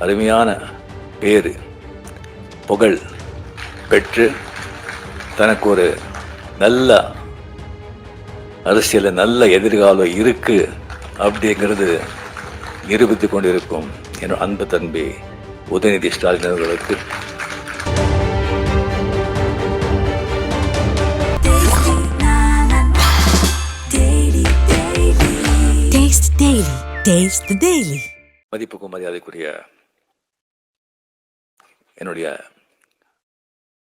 அருமையான பேரு புகழ் பெற்று தனக்கு ஒரு நல்ல அரசியல நல்ல எதிர்காலம் இருக்கு அப்படிங்கிறது நிரூபித்து கொண்டிருக்கும் என் அன்பு தம்பி உதயநிதி ஸ்டாலின் அவர்களுக்கு. மதிப்புக்கும் மரியாதைக்குரிய என்னுடைய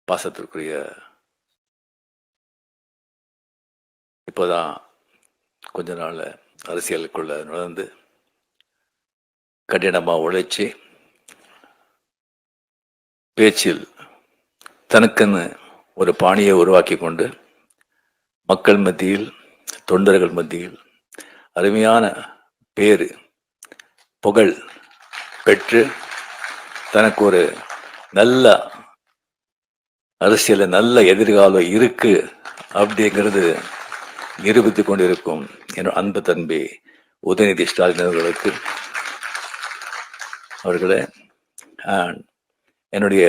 பாசத்திற்குரிய இப்போதான் கொஞ்ச நாள் அரசியலுக்குள்ள நுழைந்து கடினமாக உழைச்சி பேச்சில் தனக்குன்னு ஒரு பாணியை உருவாக்கி கொண்டு மக்கள் மத்தியில் தொண்டர்கள் மத்தியில் அருமையான பேரு புகழ் பெற்று தனக்கு ஒரு நல்ல அரசியல நல்ல எதிர்காலம் இருக்கு அப்படிங்கிறது நிரூபித்து கொண்டிருக்கும் என் அன்பு தம்பி உதயநிதி ஸ்டாலின் அவர்களுக்கு. அவர்களே என்னுடைய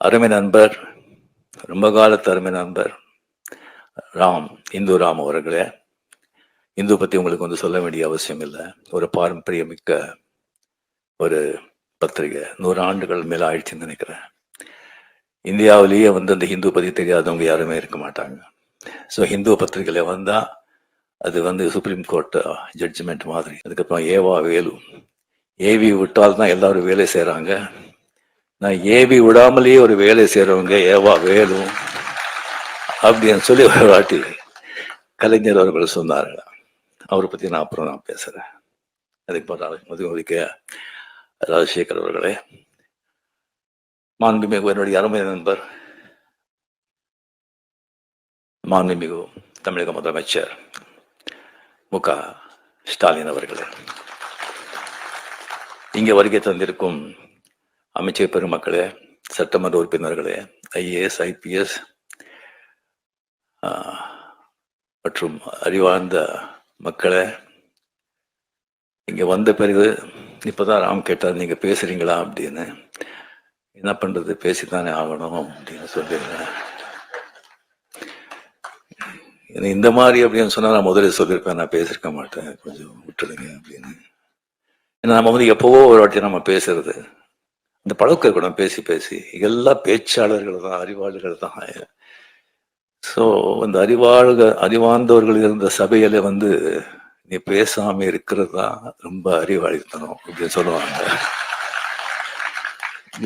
அருமை நண்பர் ரொம்ப காலத்து அருமை நண்பர் ராம் இந்து ராம் அவர்களே. இந்து பற்றி உங்களுக்கு வந்து சொல்ல வேண்டிய அவசியம் இல்லை. ஒரு பாரம்பரியமிக்க ஒரு பத்திரிகை நூறு ஆண்டுகள் மேலே ஆயிடுச்சுன்னு நினைக்கிறேன். இந்தியாவிலேயே வந்து அந்த ஹிந்து பற்றி தெரியாதவங்க யாருமே இருக்க மாட்டாங்க. ஸோ ஹிந்து பத்திரிகையில் வந்தால் அது வந்து சுப்ரீம் கோர்ட் ஜட்ஜ்மெண்ட் மாதிரி. அதுக்கப்புறம் ஏவா வேலு. ஏவி விட்டால் தான் எல்லாரும் வேலை செய்கிறாங்க நான் ஏவி விடாமலேயே ஒரு வேலை செய்கிறவங்க ஏவா வேலு அப்படின்னு சொல்லி ஒரு வாட்டி கலைஞர் அவர்கள் சொன்னார்கள். அவரை பற்றி நான் அப்புறம் நான் பேசுகிறேன் அதுக்கு பிறகு மதுமதிக்க ராஜசேகர் அவர்களே. மாண்புமிகு என்னுடைய அருமை நண்பர் மாண்புமிகு தமிழக முதலமைச்சர் மு. க. ஸ்டாலின் அவர்களே. இங்கே வருகை தந்திருக்கும் அமைச்சர் பெருமக்களே சட்டமன்ற உறுப்பினர்களே ஐஏஎஸ் ஐபிஎஸ் மற்றும் அறிவார்ந்த மக்களை இங்கே வந்த பிறகு இப்போ தான் ராம் கேட்டார் நீங்கள் பேசுகிறீங்களா அப்படின்னு. என்ன பண்ணுறது பேசித்தானே ஆகணும் அப்படின்னு சொல்லியிருந்தேன் இந்த மாதிரி அப்படின்னு சொன்னால் நான் முதல்ல சொல்லியிருப்பேன் நான் பேசியிருக்க மாட்டேன் கொஞ்சம் விட்டுடுங்க அப்படின்னு. ஏன்னா நம்ம வந்து எப்போவோ ஒரு வாட்டி நம்ம பேசுறது இந்த பழக்க இருக்கணும் பேசி பேசி. எல்லா பேச்சாளர்கள் தான் அறிவாளர்கள் தான். ஸோ அந்த அறிவாழ்க அறிவார்ந்தவர்கள் இருந்த சபையில வந்து நீ பேசாம இருக்கிறது தான் ரொம்ப அறிவாளித்தனம் அப்படின்னு சொல்லுவாங்க.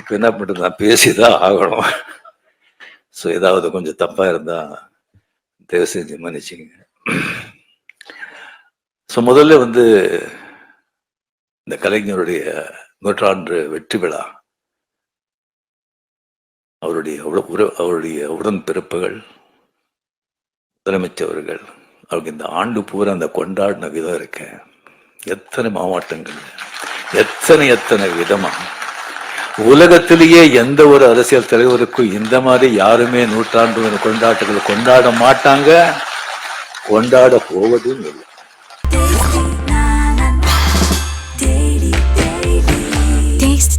இப்ப என்ன பண்ணுறது நான் பேசிதான் ஆகணும். ஸோ ஏதாவது கொஞ்சம் தப்பா இருந்தா தயவு செஞ்சு மன்னிச்சிங்க ஸோ முதல்ல வந்து இந்த கலைஞருடைய நூற்றாண்டு வெற்றி விழா அவருடைய அவருடைய உடன் பிறப்புகள் முதலமைச்சர்கள் அவருக்கு இந்த ஆண்டு பூரா அந்த கொண்டாடின விதம் இருக்கு. எத்தனை மாவட்டங்கள். எத்தனை எத்தனை விதமா. உலகத்திலேயே எந்த ஒரு அரசியல் தலைவருக்கும் இந்த மாதிரி யாருமே நூற்றாண்டு கொண்டாட்டங்கள் கொண்டாட மாட்டாங்க. கொண்டாட போவதும் இல்லை. Taste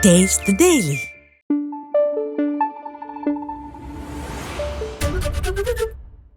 Taste the Daily.